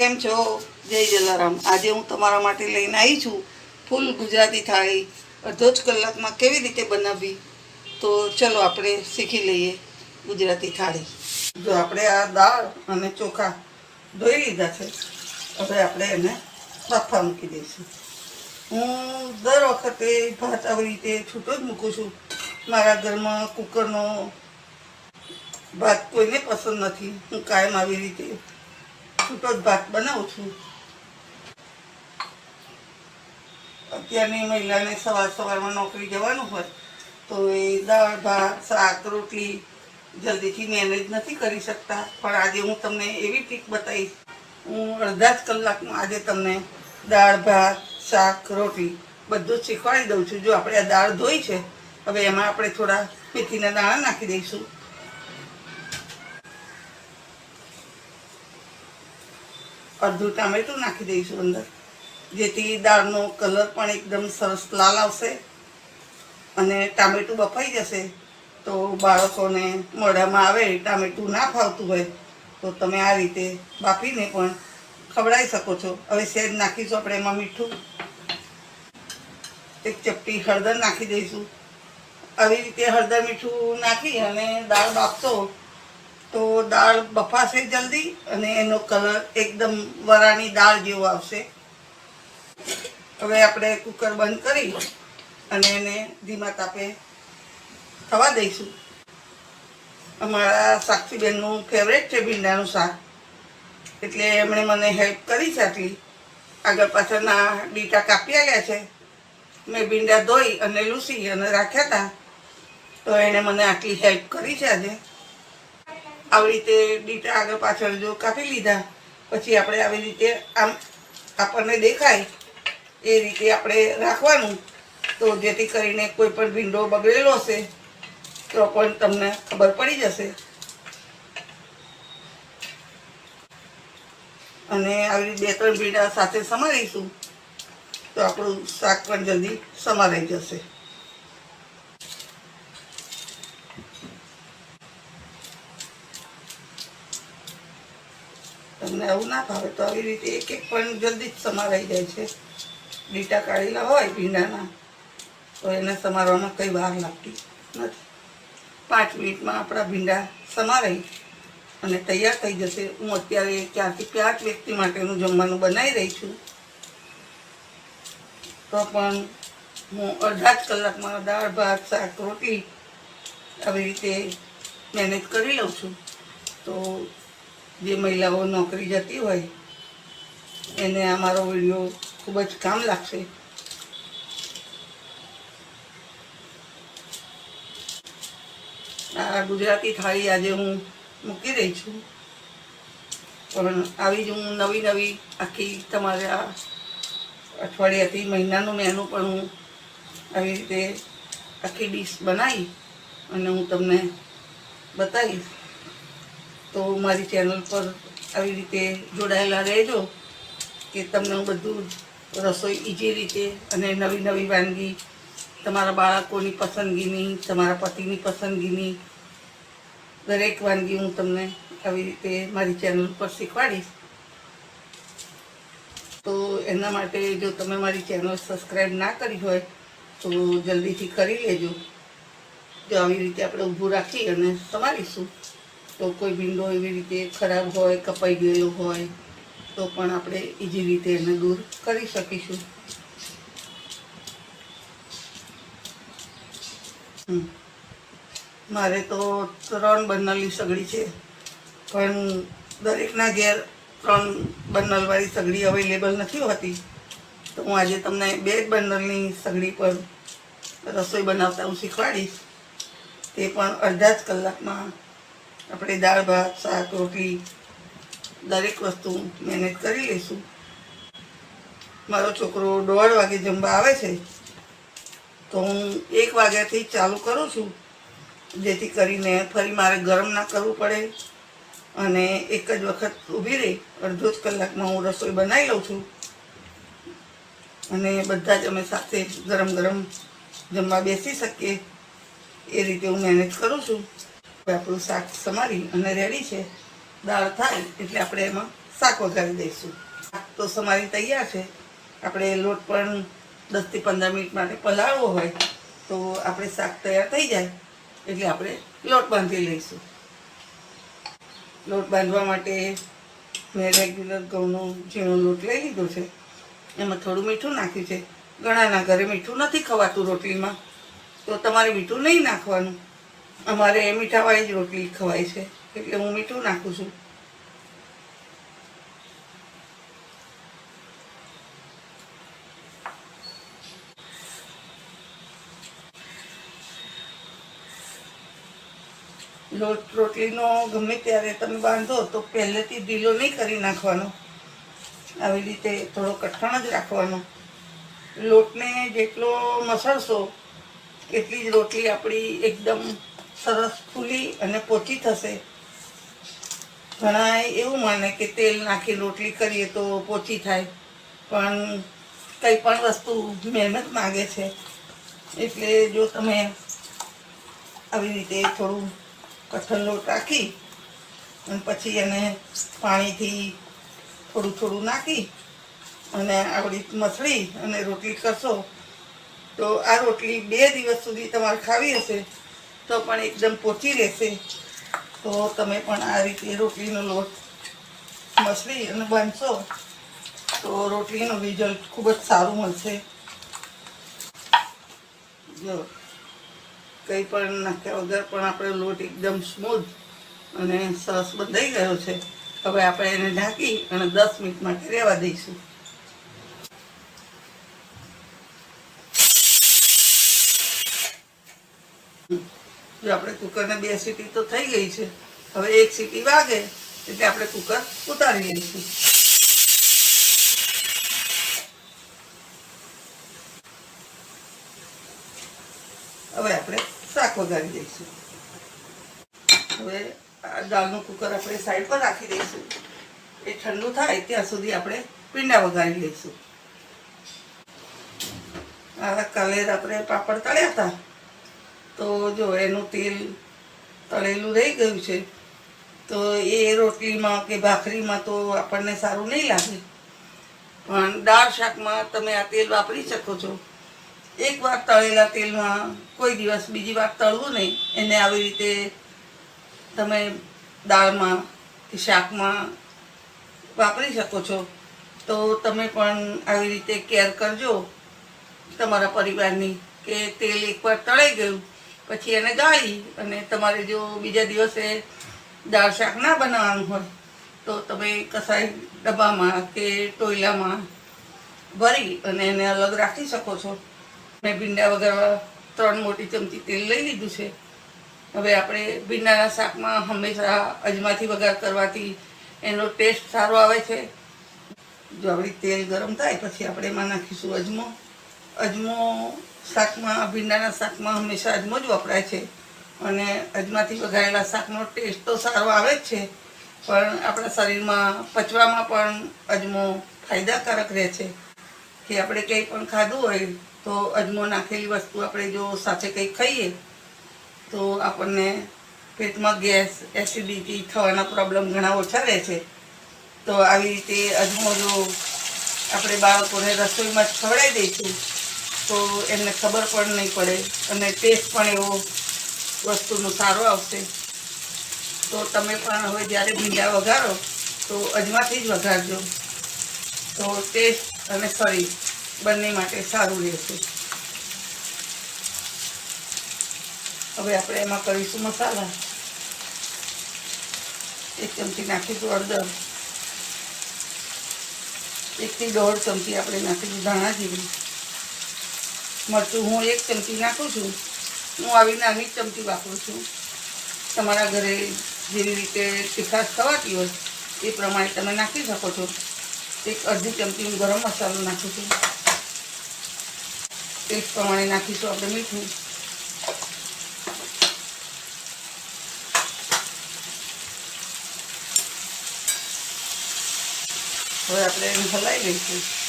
કેમ છો? જય જલારામ. આજે હું તમારા માટે લઈને આવી છું ફૂલ ગુજરાતી થાળી. અડધો જ કલાકમાં કેવી રીતે બનાવવી? તો ચલો આપણે શીખી લઈએ ગુજરાતી થાળી. જો આપણે આ દાળ અને ચોખા ધોઈ લીધા છે. હવે આપણે એને બાફા મૂકી દઈશું. હું દર વખતે ભાત આવી રીતે છૂટો જ મૂકું છું. મારા ઘરમાં કુકરનો ભાત કોઈને પસંદ નથી. હું કાયમ આવી રીતે છૂટો જ ભાત બનાવું છું. અત્યારની મહિલાને સવાર સવારમાં નોકરી જવાનું હોય તો એ દાળ, ભાત, શાક, રોટલી જલ્દીથી મેનેજ નથી કરી શકતા. પણ આજે હું તમને એવી ટ્રીક બતાવીશ. હું અડધા જ કલાકમાં આજે તમને દાળ, ભાત, શાક, રોટલી બધું શીખવાડી દઉં છું. જો આપણે આ દાળ ધોઈ છે, હવે એમાં આપણે થોડા મેથીના દાણા નાખી દઈશું. અડધું ટામેટું નાખી દઈશું અંદર. જેથી દાળનો કલર પણ એકદમ સરસ લાલ આવશે અને ટામેટું બફાઈ જશે. તો બાળકોને મોઢામાં આવે, ટામેટું ના ફાવતું હોય, તો તમે આ રીતે બાફીને પણ ખવડાવી શકો છો. હવે સહેજ નાખીશું આપણે એમાં મીઠું. એક ચપટી હળદર નાખી દઈશું. આવી રીતે હળદર મીઠું નાખી અને દાળ બાફશો તો દાળ બફાશે જલ્દી અને એનો કલર એકદમ વરાની દાળ જેવો આવશે. હવે આપણે કુકર બંધ કરી અને એને ધીમા તાપે થવા દઈશું. અમારા સાક્ષીબેનનું ફેવરેટ છે ભીંડાનું શાક. એટલે એમણે મને હેલ્પ કરી છે આટલી આગળ પાછળના ડીટા કાપી આવ્યા છે. મેં ભીંડા ધોઈ અને લૂસી અને રાખ્યા હતા તો એણે મને આટલી હેલ્પ કરી છે આજે. આવી રીતે ડીટા આગળ પાછળ જો કાપી લીધા, પછી આપણે આવી રીતે આમ આપણને દેખાય એ રીતે આપણે રાખવાનું. તો જેથી કરીને કોઈ પણ ભીંડો બગડેલો હશે, તો પણ તમને ખબર પડી જશે. અને આવી બે ત્રણ ભીંડા સાથે સમારીશું, તો આપણું શાક પણ જલ્દી સમારાઈ જશે. તમને આવું ના ભાવે તો આવી રીતે એક એક પણ જલ્દી જ સમારાઈ જાય છે. લીટા કાઢેલા હોય ભીંડાના, તો એને સમારવામાં કંઈ વાર લાગતી નથી. પાંચ મિનિટમાં આપણા ભીંડા સમારાઈ અને તૈયાર થઈ જશે. હું અત્યારે ક્યાંથી પાંચ વ્યક્તિ માટેનું જમવાનું બનાવી રહી છું. તો પણ હું અડધા જ કલાકમાં દાળ, ભાત, શાક રોટલી આવી રીતે મેનેજ કરી લઉં છું. તો જે મહિલાઓ નોકરી જતી હોય, એને આ મારો વીડિયો ખૂબ જ કામ લાગશે. આ ગુજરાતી થાળી આજે હું મૂકી રહી છું. પણ આવી જ હું નવી નવી આખી તમારે આ અઠવાડિયાથી મહિનાનું મેનુ પણ હું આવી રીતે આખી ડીશ બનાવી અને હું તમને બતાવીશ. તો મારી ચેનલ પર આવી રીતે જોડાયેલા રહેજો, કે તમને હું બધું રસોઈ ઇઝી રીતે અને નવી નવી વાનગી, તમારા બાળકોની પસંદગીની, તમારા પતિની પસંદગીની, દરેક વાનગી હું તમને આવી રીતે મારી ચેનલ પર શીખવાડીશ. તો એના માટે જો તમે મારી ચેનલ સબસ્ક્રાઈબ ના કરી હોય, તો જલ્દીથી કરી લેજો. જો આવી રીતે આપણે ઊભું રાખી અને સમારીશું. તો કોઈ વિન્ડો એવી રીતે ખરાબ હોય, કપાઈ ગયેલો હોય, તો પણ આપણે ઇઝી રીતે એને દૂર કરી શકીશું. મારે તો ત્રણ બર્નરની સગડી છે, પણ દરેકના ઘેર ત્રણ બર્નરવાળી સગડી અવેલેબલ નથી હોતી. તો હું આજે તમને બે જ બર્નરની સગડી પર રસોઈ બનાવતા હું શીખવાડીશ. તે પણ અડધા જ કલાકમાં આપણે દાળ, ભાત, શાક રોટલી દરેક વસ્તુ મેનેજ કરી લઈશું. મારો છોકરો દોઢ વાગે જમવા આવે છે, તો હું એક વાગ્યાથી ચાલુ કરું છું, જેથી કરીને ફરી મારે ગરમ ના કરવું પડે અને એક જ વખત ઊભી રહી, અડધો જ કલાકમાં હું રસોઈ બનાવી લઉં છું. અને બધા જ અમે સાથે ગરમ ગરમ જમવા બેસી શકીએ, એ રીતે હું મેનેજ કરું છું. આપણું શાક સમારી અને રેડી છે. દાળ થાય એટલે આપણે એમાં શાક વઘારી દઈશું. શાક તો સમારી તૈયાર છે. આપણે લોટ પણ દસથી પંદર મિનિટ માટે પલાળવો હોય તો આપણે શાક તૈયાર થઈ જાય એટલે આપણે લોટ બાંધી લઈશું. લોટ બાંધવા માટે મેં રેગ્યુલર ઘઉંનો ઝીણો લોટ લઈ લીધો છે. એમાં થોડું મીઠું નાખ્યું છે. ઘણાના ઘરે મીઠું નથી ખવાતું રોટલીમાં. તો તમારે મીઠું નહીં નાખવાનું. અમારે મીઠાવાળી જ રોટલી ખવાય છે, એટલે હું મીઠું નાખું છું. લોટ રોટલીનો ગમે ત્યારે તમે બાંધો તો પહેલેથી ઢીલો નહીં કરી નાખવાનો. આવી રીતે થોડો કઠણ જ રાખવાનો. લોટને જેટલો મસળશો, એટલી જ રોટલી આપણી એકદમ સરસ ફૂલી અને પોચી થશે. ઘણા એવું માને કે તેલ નાખી રોટલી કરીએ તો પોચી થાય, પણ કંઈ પણ વસ્તુ મહેનત માગે છે. એટલે જો તમે આવી રીતે થોડું કઠણ લોટ રાખી અને પછી એને પાણીથી થોડું થોડું નાખી અને આવડી મસળી અને રોટલી કરશો, તો આ રોટલી બે દિવસ સુધી તમારે ખાવી હશે. તો પણ એકદમ પોચી રહેશે. તો તમે પણ આ રીતે રોટલીનો લોટ મસળી અને બાંધશો, તો રોટલીનું રિઝલ્ટ ખૂબ જ સારું મળશે. જો, કંઈ પણ નાખ્યા વગર પણ આપણો લોટ એકદમ સ્મૂથ અને સરસ બંધાઈ ગયો છે. હવે આપણે એને ઢાંકી અને દસ મિનિટ માટે રહેવા દઈશું. જો આપણે કુકરને બે સીટી તો થઈ ગઈ છે. હવે એક સીટી વાગે એટલે આપણે કુકર ઉતારી લઈશું. હવે આપણે શાક વઘારી દઈશું હવે આ દાળનું કુકર આપણે સાઈડ પર રાખી દઈશું. એ ઠંડુ થાય ત્યાં સુધી આપણે પીંડા વઘારી લઈશું. આ કાલે આપણે પાપડ તળ્યા હતા. તો જો એનું તેલ તળેલું રહી ગયું છે, તો એ રોટલીમાં કે ભાખરીમાં તો આપણને સારું નહીં લાગે. પણ દાળ શાકમાં તમે આ તેલ વાપરી શકો છો. એક વાર તળેલા તેલમાં કોઈ દિવસ બીજી વાર તળવું નહીં, એને આવી રીતે તમે દાળમાં કે શાકમાં વાપરી શકો છો. તો તમે પણ આવી રીતે કેર કરજો તમારા પરિવારની કે તેલ એકવાર તળાઈ ગયું. પછી એને ગાળી અને તમારે જો બીજા દિવસે દાળ શાક ના બનાવવાનું હોય, તો તમે કસાઈ ડબ્બામાં કે ટોયલામાં ભરી અને એને અલગ રાખી શકો છો. મેં ભીંડા વગર ત્રણ મોટી ચમચી તેલ લઈ લીધું છે. હવે આપણે ભીંડાના શાકમાં હંમેશા અજમાથી વઘાર કરવાથી એનો ટેસ્ટ સારો આવે છે. જો આપણી તેલ ગરમ થાય, પછી આપણે એમાં નાખીશું અજમો. અજમો શાકમાં, ભીંડાના શાકમાં હંમેશા અજમો જ વપરાય છે. અને અજમાથી વઘારેલા શાકનો ટેસ્ટ તો સારો આવે જ છે, પણ આપણા શરીરમાં પચવામાં પણ અજમો ફાયદાકારક રહે છે. કે આપણે કંઈ પણ ખાધું હોય, તો અજમો નાખેલી વસ્તુ આપણે જો સાથે કંઈ ખાઈએ, તો આપણને પેટમાં ગેસ, એસિડિટી થવાના પ્રોબ્લેમ ઘણા ઓછા રહે છે. તો આવી રીતે અજમો જો આપણે બાળકોને રસોઈમાં જ ખવડાવી દઈશું તો એમને ખબર પણ નહીં પડે અને ટેસ્ટ પણ એવો વસ્તુનો સારો આવશે. તો તમે પણ હવે જ્યારે ભીંડા વઘારો, તો અજમાથી જ વઘારજો. તો ટેસ્ટ અને શરીર બંને માટે સારું રહેશે. હવે આપણે એમાં કરીશું મસાલા. એક ચમચી નાખીશું હળદર. એકથી દોઢ ચમચી આપણે નાખીશું ધાણા જીરું. મરચું હું એક ચમચી નાખું છું. હું આવી નાની ચમચી વાપરું છું. તમારા ઘરે જેવી રીતે તીખાશ ખવાતી હોય, એ પ્રમાણે તમે નાખી શકો છો. એક અડધી ચમચી હું ગરમ મસાલો નાખું છું. ટેસ્ટ પ્રમાણે નાખીશું આપણે મીઠું. હવે આપણે એને હલાવી લઈશું.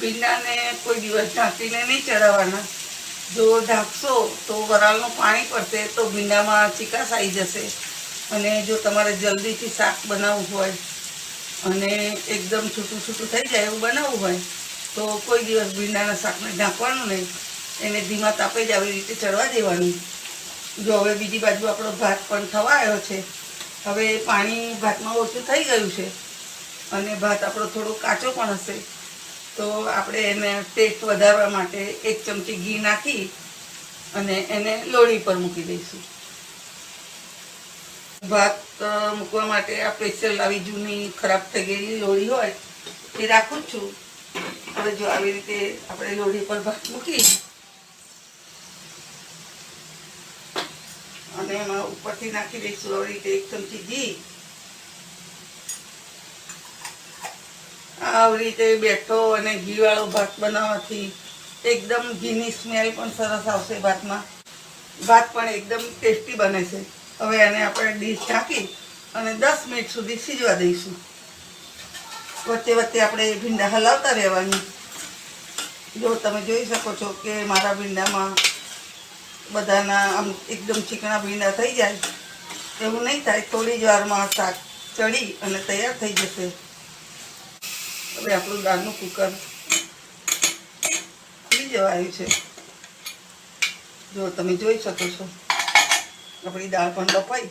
ભીંડાને કોઈ દિવસ ઢાંકીને નહીં ચડાવવાના જો ઢાંકશો તો વરાળનું પાણી પડશે તો ભીંડામાં ચિકાસ આવી જશે. અને જો તમારે જલ્દીથી શાક બનાવવું હોય અને એકદમ છૂટું છૂટું થઈ જાય એવું બનાવવું હોય, તો કોઈ દિવસ ભીંડાના શાકને ઢાંકવાનું નહીં. એને ધીમા તાપે જ આવી રીતે ચડવા દેવાનું. જો હવે બીજી બાજુ આપણો ભાત પણ થવા આવ્યો છે. હવે પાણી ભાતમાં ઓછું થઈ ગયું છે. અને ભાત આપણો થોડો કાચો પણ હશે. તો આપણે એને ટેસ્ટ વધારવા માટે એક ચમચી ઘી નાખી અને એને લોળી પર મૂકી દઈશું. ભાત મૂકવા માટે આ સ્પેશિયલ આવી જૂની ખરાબ થઈ ગયેલી લોળી હોય એ રાખું છું. હવે જો આવી રીતે આપણે લોળી પર ભાત મૂકી અને એમાં ઉપરથી નાખી દઈશું આવી રીતે એક ચમચી ઘી. આવી રીતે બેઠો અને ઘીવાળો ભાત બનાવવાથી એકદમ ઘીની સ્મેલ પણ સરસ આવશે ભાતમાં. ભાત પણ એકદમ ટેસ્ટી બને છે. હવે એને આપણે ડીશ ઢાંકી અને દસ મિનિટ સુધી સીજવા દઈશું. વચ્ચે વચ્ચે આપણે ભીંડા હલાવતા રહેવાની. જો તમે જોઈ શકો છો કે મારા ભીંડામાં બધાના આમ એકદમ ચીકણા ભીંડા થઈ જાય. એવું નહીં થાય, થોડી જ વારમાં શાક ચડી અને તૈયાર થઈ જશે. હવે આપણું દાળનું કુકર ખુલી જવા આવ્યું છે. જો તમે જોઈ શકો છો, આપણી દાળ પણ લપાઈ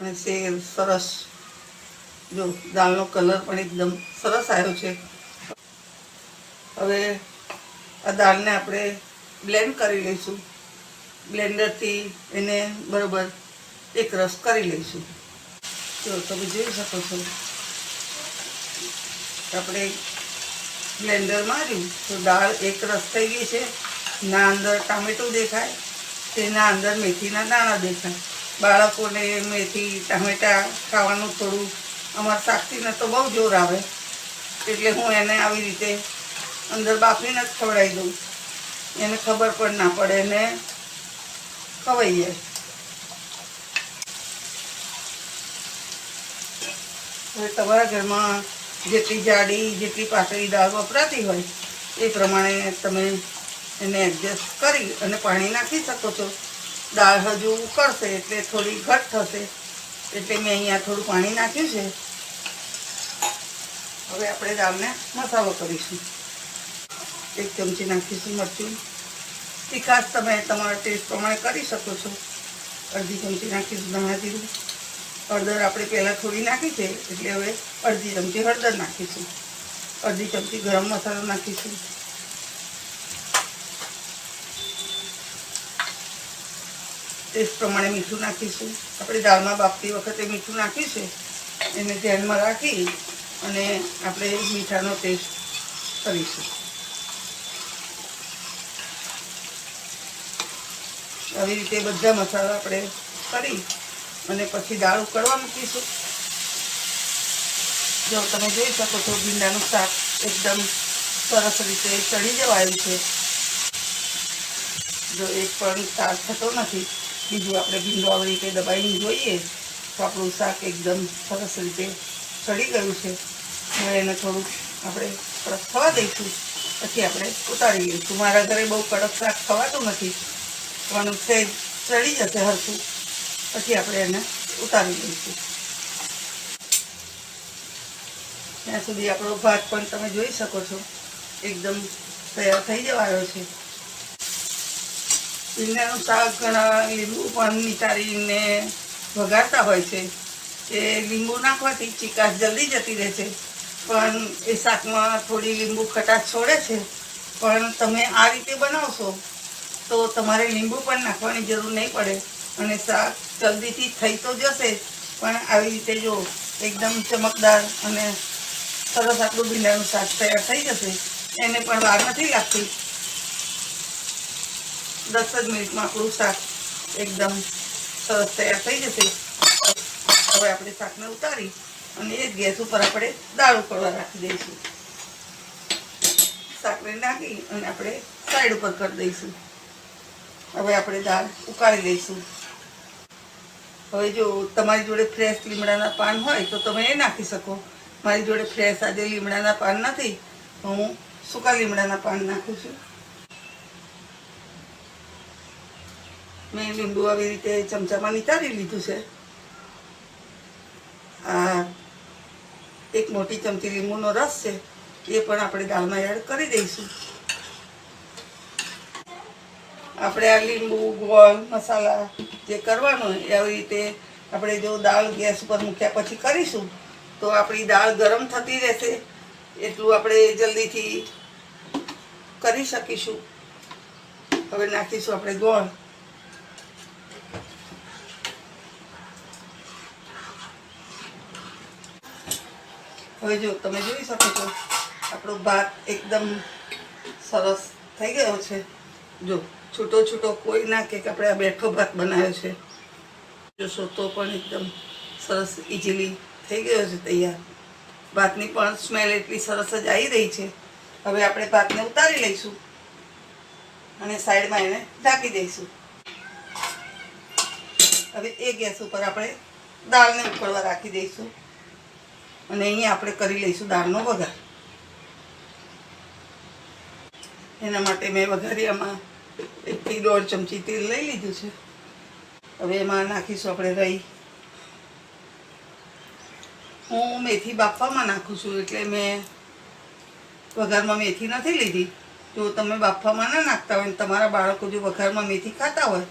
અને શેર સરસ, જો દાળનો કલર પણ એકદમ સરસ આવ્યો છે. હવે આ દાળને આપણે બ્લેન્ડ કરી લઈશું. બ્લેન્ડરથી એને બરોબર એક રસ કરી લઈશું. જો તમે જોઈ શકો છો આપણે બ્લેન્ડર માર્યું તો દાળ એક રસ થઈ ગઈ છે. ના અંદર ટામેટું દેખાય, તેના અંદર મેથીના દાણા દેખાય. બાળકોને મેથી, ટામેટા ખાવાનું થોડું અમારા શાકતીને તો બહુ જોર આવે, એટલે હું એને આવી રીતે અંદર બાફીને જ ખવડાવી દઉં. એને ખબર પણ ના પડે ને ખવાઈએ. હવે તમારા ઘરમાં જેટલી જાડી, જેટલી પાતળી દાળ વપરાતી હોય, એ પ્રમાણે તમે એને એડજસ્ટ કરી અને પાણી નાખી શકો છો. દાળ હજુ ઉકળશે એટલે થોડી ઘટ થશે, એટલે મેં અહીંયા થોડું પાણી નાખ્યું છે. હવે આપણે દાળને મસાલો કરીશું. એક ચમચી નાખીશું મરચું. તીખાશ તમે તમારા ટેસ્ટ પ્રમાણે કરી શકો છો. અડધી ચમચી નાખીશું ધાણા જીરું. હળદર આપણે પહેલાં થોડી નાખી છે, એટલે હવે અડધી ચમચી હળદર નાખીશું. અડધી ચમચી ગરમ મસાલો નાખીશું. ટેસ્ટ પ્રમાણે મીઠું નાખીશું. આપણે દાળમાં બાફતી વખતે મીઠું નાખ્યું છે, એને ધ્યાનમાં રાખી અને આપણે મીઠાનો ટેસ્ટ કરીશું. આવી રીતે બધા મસાલા આપણે કરી અને પછી દાળ ઉકળવા મૂકીશું. જો તમે જોઈ શકો છો, ભીંડાનું શાક એકદમ સરસ રીતે ચડી જવાયું છે. જો એક પણ શાક થતો નથી, બીજું આપણે ભીંડો આવી રીતે દબાઈને જોઈએ, તો આપણું શાક એકદમ સરસ રીતે ચડી ગયું છે. હવે એને થોડુંક આપણે કડક થવા દઈશું. પછી આપણે ઉતારી લઈશું મારા ઘરે બહુ કડક શાક ખવાતું નથી, પણ તે ચડી જશે હરખું. પછી આપણે એને ઉતારી દઈશું. ત્યાં સુધી આપણો ભાત પણ તમે જોઈ શકો છો, એકદમ તૈયાર થઈ જવાયો છે. ભીંડાનું શાક ઘણા લીંબુ પણ નિતારીને વઘારતા હોય છે. એ લીંબુ નાખવાથી ચીકાશ જલ્દી જતી રહે છે. પણ એ શાકમાં થોડી લીંબુ ખટાશ છોડે છે. પણ તમે આ રીતે બનાવશો તો તમારે લીંબુ પણ નાખવાની જરૂર નહીં પડે. અને શાક જલ્દીથી થઈ તો જશે. પણ આવી રીતે જો એકદમ ચમકદાર અને સરસ આટલું ભીંડાનું શાક તૈયાર થઈ જશે, એને પણ વાર નથી લાગતી. દસ જ મિનિટમાં આપણું શાક એકદમ સરસ તૈયાર થઈ જશે. હવે આપણે શાકને ઉતારી અને એ ગેસ ઉપર આપણે દાળ ઉકળવા રાખી દઈશું. શાકને નાખી અને આપણે સાઈડ ઉપર કરી દઈશું. હવે આપણે દાળ ઉકાળી લઈશું. હવે જો તમારી જોડે ફ્રેશ લીમડાના પાન હોય તો તમે એ નાખી શકો. મારી જોડે ફ્રેશ આજે લીમડાના પાન નથી. હું સૂકા લીમડાના પાન નાખું છું. મેં લીંબુ આવી રીતે ચમચામાં નિતારી લીધું છે. આ એક મોટી ચમચી લીંબુનો રસ છે, એ પણ આપણે દાળમાં એડ કરી દઈશું. આપણે આ લીંબુ, ગોળ, મસાલા જે કરવાનું એ આવી રીતે આપણે જો દાળ ગેસ ઉપર મૂક્યા પછી કરીશું, તો આપણી દાળ ગરમ થતી રહેશે. એટલું આપણે જલ્દીથી કરી શકીશું. હવે નાખીશું આપણે ગોળ. હવે જો તમે જોઈ શકો છો, આપણો ભાત એકદમ સરસ થઈ ગયો છે. જો. છૂટો છૂટો કોઈ ના કે આપણે આ બેઠો ભાત બનાવ્યો છે. જોશો તો પણ એકદમ સરસ ઇઝીલી થઈ ગયો છે તૈયાર. ભાતની પણ સ્મેલ એટલી સરસ જ આવી રહી છે. હવે આપણે ભાતને ઉતારી લઈશું અને સાઈડમાં એને ઢાંકી દઈશું. હવે એ ગેસ ઉપર આપણે દાળને ઉકળવા રાખી દઈશું. અને અહીંયા આપણે કરી લઈશું દાળનો વઘાર. એના માટે મેં વઘારિયામાં એકથી દોઢ ચમચી તેલ લઈ લીધું છે. હવે એમાં નાખીશું આપણે રહી હું મેથી બાફવામાં નાખું છું એટલે મેં વઘારમાં મેથી નથી લીધી. જો તમે બાફવામાં ના નાખતા હોય તમારા બાળકો જો વઘારમાં મેથી ખાતા હોય,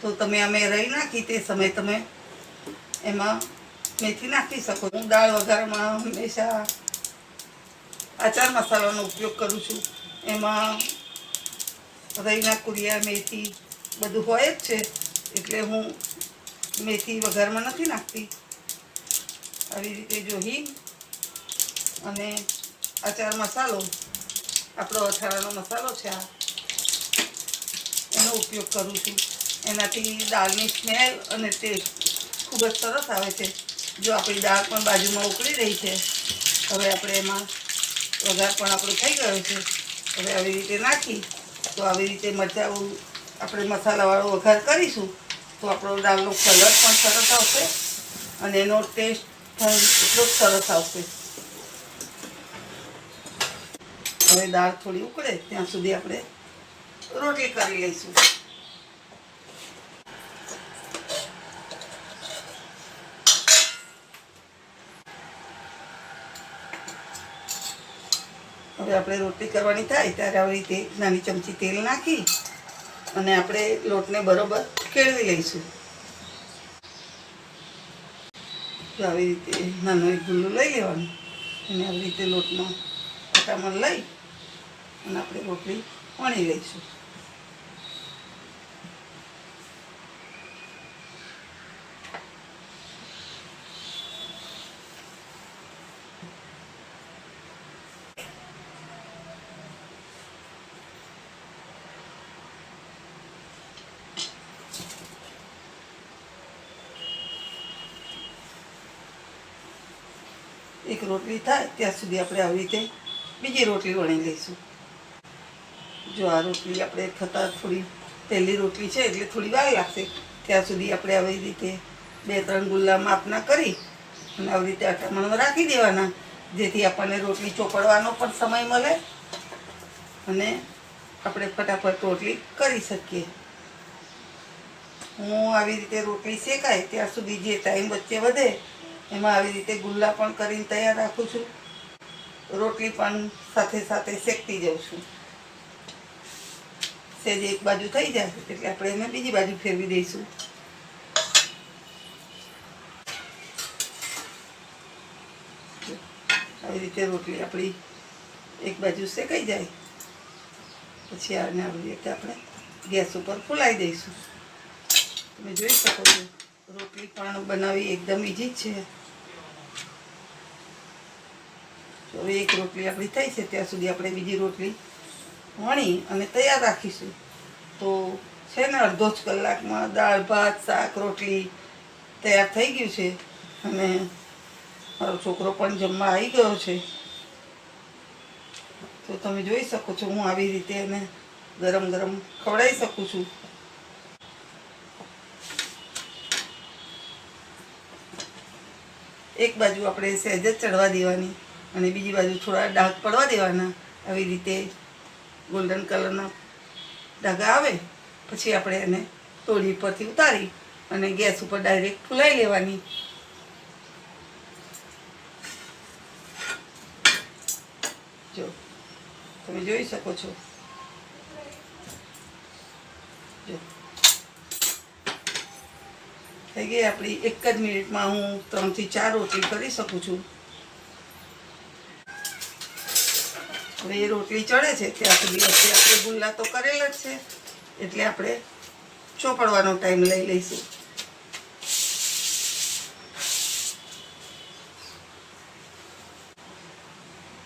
તો તમે અમે રહી નાખી તે સમયે તમે એમાં મેથી નાખી શકો. હું દાળ વઘારમાં હંમેશા આચાર મસાલાનો ઉપયોગ કરું છું. એમાં રઈના કુડિયા મેથી બધું હોય જ છે. એટલે હું મેથી વઘારમાં નથી નાખતી. આવી રીતે જો હિંગ અને અચાર મસાલો. આપણો અથાણાનો મસાલો છે આ. એનો ઉપયોગ કરું છું. એનાથી દાળની સ્મેલ અને ટેસ્ટ ખૂબ જ સરસ આવે છે. જો આપણી દાળ પણ બાજુમાં ઉકળી રહી છે. હવે આપણે એમાં વઘાર પણ આપણો થઈ ગયો છે. હવે આવી રીતે નાખી તો આવી રીતે મરચાં આપણે મસાલાવાળો વઘાર કરીશું, તો આપણો દાળનો કલર પણ સરસ આવશે અને એનો ટેસ્ટ પણ એટલો સરસ આવશે. હવે દાળ થોડી ઉકળે, ત્યાં સુધી આપણે રોટલી કરી લઈશું. આપણે રોટલી કરવાની થાય ત્યારે આવી રીતે નાની ચમચી તેલ નાખી અને આપણે લોટને બરોબર કેળવી લઈશું. આવી રીતે નાનો એક ગુલ્લું લઈ લેવાનું અને આવી રીતે લોટમાં પટામણ લઈ અને આપણે રોટલી વણી લઈશું એક રોટલી થાય ત્યાં સુધી આપણે આવી રીતે બીજી રોટલી વણી લઈશું. જો આ રોટલી આપણે થતાં થોડી પહેલી રોટલી છે એટલે થોડી વાર લાગશે. ત્યાં સુધી આપણે આવી રીતે બે ત્રણ ગુલ્લા માપના કરી અને આવી રીતે અટામણમાં રાખી દેવાના, જેથી આપણને રોટલી ચોપડવાનો પણ સમય મળે અને આપણે ફટાફટ રોટલી કરી શકીએ. હું આવી રીતે રોટલી શેકાય ત્યાં સુધી જે ટાઈમ વચ્ચે વધે એમાં આવી રીતે ગુલ્લા પણ કરીને તૈયાર રાખું છું. રોટલી પણ સાથે સાથે શેકતી જાઉં છું. સેજ એક બાજુ થઈ જાય એટલે આપણે એને બીજી બાજુ ફેરવી દઈશું. આવી રીતે રોટલી આપણી એક બાજુ શેકાઈ જાય. પછી આને આવી રીતે આપણે ગેસ ઉપર ફૂલાવી દઈશું. તમે જોઈ શકો છો, રોટલી પણ બનાવી એકદમ ઇઝી જ છે. તો એક રોટલી આપણી થઈ છે, ત્યાં સુધી આપણે બીજી રોટલી વણી અને તૈયાર રાખીશું. તો છે ને, અડધો જ કલાકમાં દાળ, ભાત, શાક, રોટલી તૈયાર થઈ ગયું છે અને મારો છોકરો પણ જમવા આવી ગયો છે. તો તમે જોઈ શકો છો, હું આવી રીતે એને ગરમ ગરમ ખવડાવી શકું છું. એક બાજુ આપણે સહેજ ચડવા દેવાની. અને બીજી બાજુ થોડા ડાઘ પડવા દેવાના. આવી રીતે ગોલ્ડન કલરના ડાઘા આવે, પછી આપણે એને તોડી પરથી ઉતારી અને ગેસ ઉપર ડાયરેક્ટ ફૂલાઈ લેવાની. જો, તમે જોઈ શકો છો. જો. થઈ ગઈ આપણી એક જ મિનિટમાં હું ત્રણથી ચાર રોટલી કરી શકું છું. એ રોટલી ચડે છે ત્યાં સુધી વચ્ચે આપણે ગુલ્લા તો કરેલા જ છે. એટલે આપણે ચોપડવાનો ટાઈમ લઈ લઈશું.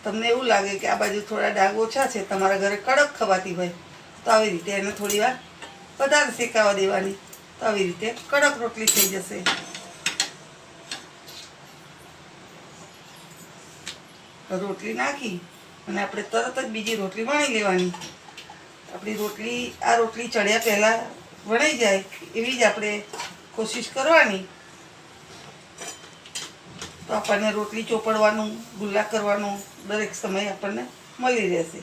તમને એવું લાગે કે આ બાજુ થોડા ડાઘ ઓછા છે, તમારા ઘરે કડક ખવાતી હોય, તો આવી રીતે એને થોડી વાર વધારે શેકાવા દેવાની. તો આવી રીતે કડક રોટલી થઈ જશે. રોટલી નાખી. અને આપણે તરત જ બીજી રોટલી વણી લેવાની. આપણી રોટલી, આ રોટલી ચડ્યા પહેલાં વણાઈ જાય એવી જ આપણે કોશિશ કરવાની. તો આપણને રોટલી ચોપડવાનું, ગુલ્લા કરવાનું દરેક સમય આપણને મળી રહેશે.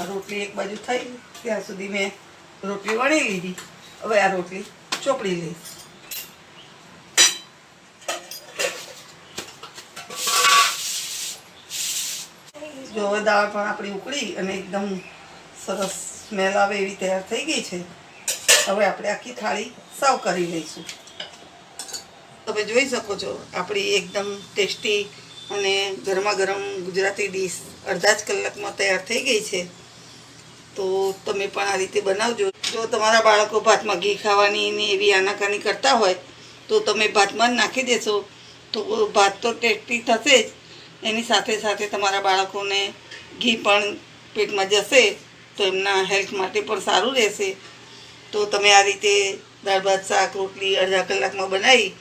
આ રોટલી એક બાજુ થઈ ત્યાં સુધી મેં રોટલી વણી લીધી. હવે આ રોટલી ચોપડી લઈશ. જો દાળ પણ આપણી ઉકળી અને એકદમ સરસ સ્મેલ આવે એવી તૈયાર થઈ ગઈ છે. હવે આપણે આખી થાળી સર્વ કરી લઈશું. તમે જોઈ શકો છો, આપણી એકદમ ટેસ્ટી અને ગરમા ગરમ ગુજરાતી ડીશ અડધા જ કલાકમાં તૈયાર થઈ ગઈ છે. તો તમે પણ આ રીતે બનાવજો. જો તમારા બાળકો ભાતમાં ઘી ખાવાની ને એવી આનાકાની કરતા હોય, તો તમે ભાતમાં જ નાખી દેશો. તો ભાત તો ટેસ્ટી થશે જ. એની સાથે સાથે તમારા બાળકોને ઘી પણ પેટમાં જશે, તો એમના હેલ્થ માટે પણ સારું રહેશે. તો તમે આ રીતે દાળ, ભાત, શાક, રોટલી અડધા કલાકમાં બનાવી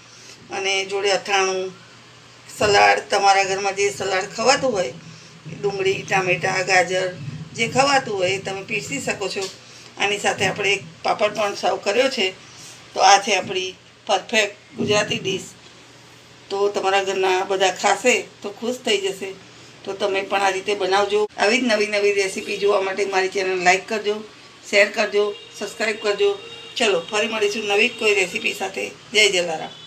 અને જોડે અથાણું, સલાડ, તમારા ઘરમાં જે સલાડ ખવાતું હોય, ડુંગળી, ટામેટાં, ગાજર, જે ખવાતું હોય એ તમે પીસી શકો છો. આની સાથે આપણે એક પાપડ પણ સર્વ કર્યો છે. તો આ છે આપણી પરફેક્ટ ગુજરાતી ડીશ. તો તમારા ઘરના બધા ખાશે તો ખુશ થઈ જશે. તો તમે પણ આ રીતે બનાવજો. આવી જ નવી નવી રેસીપી જોવા માટે મારી ચેનલ લાઈક કરજો, શેર કરજો, સબસ્ક્રાઈબ કરજો. ચલો, ફરી મળીશું નવી કોઈ રેસીપી સાથે. જય જલારામ.